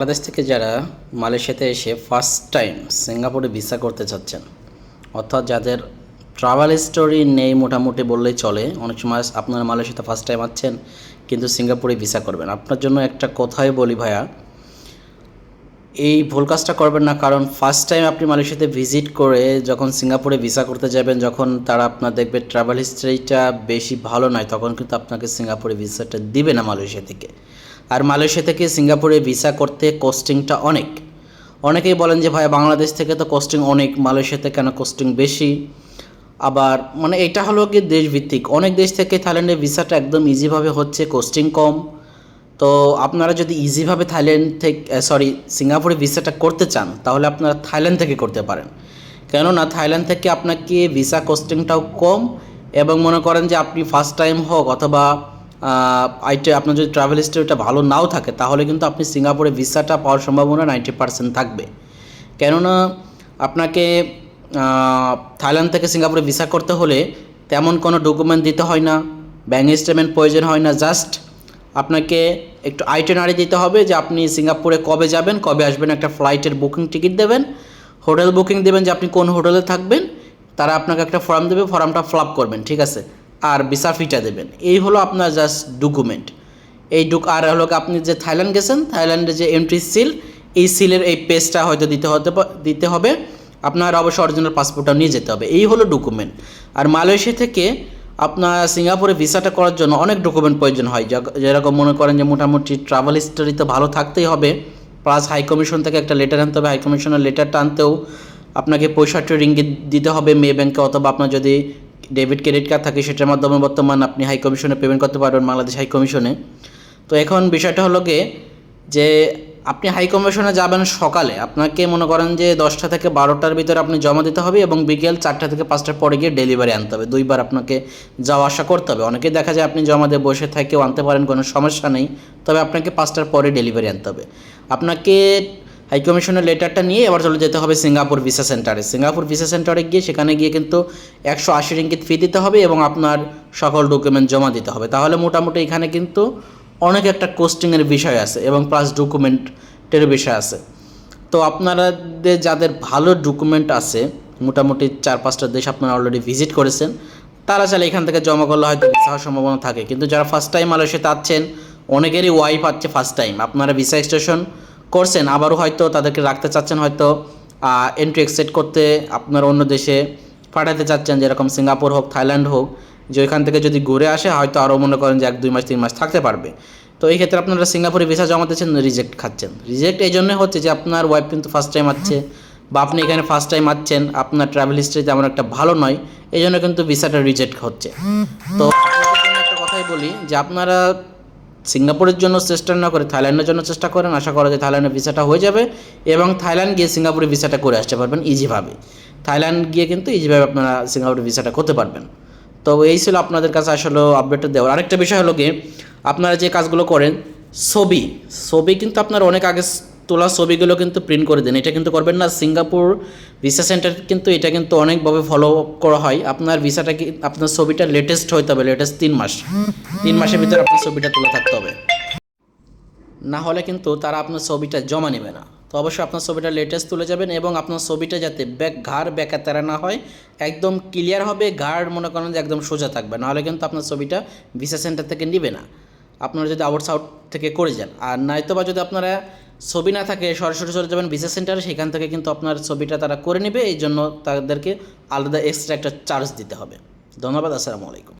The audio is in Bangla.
বাংলাদেশ থেকে যারা মালয়েশিয়াতে এসে ফার্স্ট টাইম সিঙ্গাপুরে ভিসা করতে চাচ্ছেন, অর্থাৎ যাদের ট্রাভেল স্টোরি নেই মোটামুটি বললেই চলে, অনেক সময় আপনারা মালয়েশিয়াতে ফার্স্ট টাইম আছেন, কিন্তু সিঙ্গাপুরে ভিসা করবেন। আপনার জন্য একটা কথাই বলি ভাইয়া, এই ভুল কাজটা করবেন না, কারণ ফার্স্ট টাইম আপনি মালয়েশিয়াতে ভিজিট করে যখন সিঙ্গাপুরে ভিসা করতে যাবেন, যখন তারা আপনার দেখবে ট্রাভেল হিস্ট্রিটা বেশি ভালো নয়, তখন কিন্তু আপনাকে সিঙ্গাপুরে ভিসাটা দিবে না মালয়েশিয়া থেকে। আর মালয়েশিয়া থেকে সিঙ্গাপুরে ভিসা করতে কস্টিংটা অনেক। অনেকেই বলেন যে, ভাই, বাংলাদেশ থেকে তো কস্টিং অনেক, মালয়েশিয়াতে কেন কস্টিং বেশি? আবার মানে এটা হলো কি দেশভিত্তিক। অনেক দেশ থেকে থাইল্যান্ডে ভিসাটা একদম ইজিভাবে হচ্ছে কস্টিং কম। তো আপনারা যদি ইজিভাবে থাইল্যান্ড থেকে সরি সিঙ্গাপুরে ভিসাটা করতে চান, তাহলে আপনারা থাইল্যান্ড থেকে করতে পারেন। কেননা, থাইল্যান্ড থেকে আপনাকে ভিসা কস্টিংটাও কম এবং মনে করেন যে, আপনি ফার্স্ট টাইম হোক অথবা আইটে আপনার যদি ট্রাভেল হিস্ট্রিটা ভালো নাও থাকে, তাহলে কিন্তু আপনি সিঙ্গাপুরে ভিসাটা পাওয়ার সম্ভাবনা নাইনটি পার্সেন্ট থাকবে। কেননা আপনাকে থাইল্যান্ড থেকে সিঙ্গাপুরে ভিসা করতে হলে তেমন কোনো ডকুমেন্ট দিতে হয় না ব্যাঙ্ক স্টেটমেন্ট প্রয়োজন হয় না জাস্ট আপনাকে একটু আইটেনারি দিতে হবে যে আপনি সিঙ্গাপুরে কবে যাবেন, কবে আসবেন, একটা ফ্লাইটের বুকিং টিকিট দেবেন হোটেল বুকিং দেবেন যে আপনি কোন হোটেলে থাকবেন, তারা আপনাকে একটা ফর্ম দেবে ফর্মটা ফিল আপ করবেন, ঠিক আছে? আর ভিসা ফিটা দেবেন। এই হলো আপনার জাস্ট ডকুমেন্ট এই ডুক আর হলো আপনি যে থাইল্যান্ড গেছেন থাইল্যান্ডে যে এন্ট্রি সিল এই সিলের এই পেজটা হয়তো দিতে হতে দিতে হবে। আপনার অবশ্যই অরিজিনাল পাসপোর্টটা নিয়ে যেতে হবে। এই হলো ডকুমেন্ট আর মালয়েশিয়া থেকে আপনার সিঙ্গাপুরে ভিসাটা করার জন্য অনেক ডকুমেন্ট প্রয়োজন হয়। যেরকম মনে করেন যে মোটামুটি ট্রাভেল হিস্টোরি তো ভালো থাকতেই হবে প্লাস হাই কমিশন থেকে একটা লেটার আনতে হবে। হাই কমিশনের লেটারটা আনতেও আপনাকে পঁয়ষট্টি রিঙ্গিত দিতে হবে। মেয়ে ব্যাংকে অথবা আপনার যদি ডেবিট ক্রেডিট কার্ড থাকে সেটার মাধ্যমে বর্তমান আপনি হাই কমিশনে পেমেন্ট করতে পারবেন বাংলাদেশ হাই কমিশনে। তো এখন বিষয়টা হলো গিয়ে যে আপনি হাই কমিশনে যাবেন সকালে, আপনাকে মনে করেন যে দশটা থেকে বারোটার ভিতরে আপনি জমা দিতে হবে এবং বিকেল চারটা থেকে পাঁচটার পরে গিয়ে ডেলিভারি আনতে হবে। দুইবার আপনাকে যাওয়া আসা করতে হবে। অনেকে দেখা যায় আপনি জমা দিয়ে বসে থেকেও আনতে পারেন, কোনো সমস্যা নেই, তবে আপনাকে পাঁচটার পরে ডেলিভারি আনতে হবে। আপনাকে হাই কমিশনের লেটারটা নিয়ে এবার চলে যেতে হবে সিঙ্গাপুর ভিসা সেন্টারে সিঙ্গাপুর ভিসা সেন্টারে গিয়ে সেখানে গিয়ে কিন্তু একশো আশি রিঙ্গিত ফি দিতে হবে এবং আপনার সকল ডকুমেন্ট জমা দিতে হবে। তাহলে মোটামুটি এখানে কিন্তু অনেক একটা কোস্টিংয়ের বিষয় আছে এবং প্লাস ডকুমেন্টের বিষয় আছে। তো আপনাদের যাদের ভালো ডকুমেন্ট আছে, মোটামুটি চার পাঁচটা দেশ আপনারা অলরেডি ভিজিট করেছেন, তারা চাইলে এখান থেকে জমা করলে হয়তো ভিসা সম্ভাবনা থাকে। কিন্তু যারা ফার্স্ট টাইম মালয়েশিয়াতে আছেন, অনেকেরই ওয়াইফ আছে ফার্স্ট টাইম আপনারা ভিসা এক্সটেশন করছেন, আবারও হয়তো তাদেরকে রাখতে চাচ্ছেন, হয়তো এন্ট্রি এক্সেট করতে আপনার অন্য দেশে পাঠাতে চাচ্ছেন, যেরকম সিঙ্গাপুর হোক, থাইল্যান্ড হোক, যে ওইখান থেকে যদি ঘুরে আসে, হয়তো আরও মনে করেন যে এক, দুই মাস, তিন মাস থাকতে পারবে। তো এই ক্ষেত্রে আপনারা সিঙ্গাপুরে ভিসা জমাতেছেন রিজেক্ট খাচ্ছেন। রিজেক্ট এই জন্য হচ্ছে যে আপনার ওয়াইফ কিন্তু ফার্স্ট টাইম আসছে, বা আপনি এখানে ফার্স্ট টাইম আসছেন, আপনার ট্রাভেল হিস্ট্রি তেমন একটা ভালো নয়, এই জন্য কিন্তু ভিসাটা রিজেক্ট হচ্ছে। তো একটা কথাই বলি, যে আপনারা সিঙ্গাপুরের জন্য চেষ্টা না করে থাইল্যান্ডের জন্য চেষ্টা করেন, আশা করা যায় থাইল্যান্ডের ভিসাটা হয়ে যাবে এবং থাইল্যান্ড গিয়ে সিঙ্গাপুরে ভিসাটা করে আসতে পারবেন ইজিভাবে থাইল্যান্ড গিয়ে কিন্তু ইজিভাবে আপনারা সিঙ্গাপুরে ভিসাটা করতে পারবেন। তো এই ছিল আপনাদের কাছে আসলে আপডেটটা দেওয়ার। আরেকটা বিষয় হলো গিয়ে, আপনারা যে কাজগুলো করেন, ছবি ছবি কিন্তু আপনার অনেক আগে তোলা ছবিগুলো কিন্তু প্রিন্ট করে দেন। এটা কিন্তু করবেন না, সিঙ্গাপুর ভিসা সেন্টার কিন্তু এটা কিন্তু অনেকভাবে ফলো করা হয়। আপনার ভিসাটা কি, আপনার ছবিটা লেটেস্ট হইতে হবে লেটেস্ট তিন মাস। তিন মাসের ভিতরে আপনার ছবিটা তোলা থাকতে হবে। না হলে কিন্তু তারা আপনার ছবিটা জমা নেবে না। তো অবশ্যই আপনার ছবিটা লেটেস্ট তুলে যাবেন এবং আপনার ছবিটা যাতে ব্যাক ঘাড় ব্যাকা তেরা না হয়, একদম ক্লিয়ার হবে, ঘাড় মনে করেন যে একদম সোজা থাকবে। নাহলে কিন্তু আপনার ছবিটা ভিসা সেন্টার থেকে নেবে না। আপনারা যদি আউট থেকে করে যান। আর নয়তো বা যদি আপনারা ছবি না থাকে, সরাসরি চলে যাবেন ভিসা সেন্টারে সেখান থেকে কিন্তু আপনার ছবিটা তারা করে নেবে এই জন্য তাদেরকে আলাদা এক্সট্রা একটা চার্জ দিতে হবে। ধন্যবাদ, আসসালামু আলাইকুম।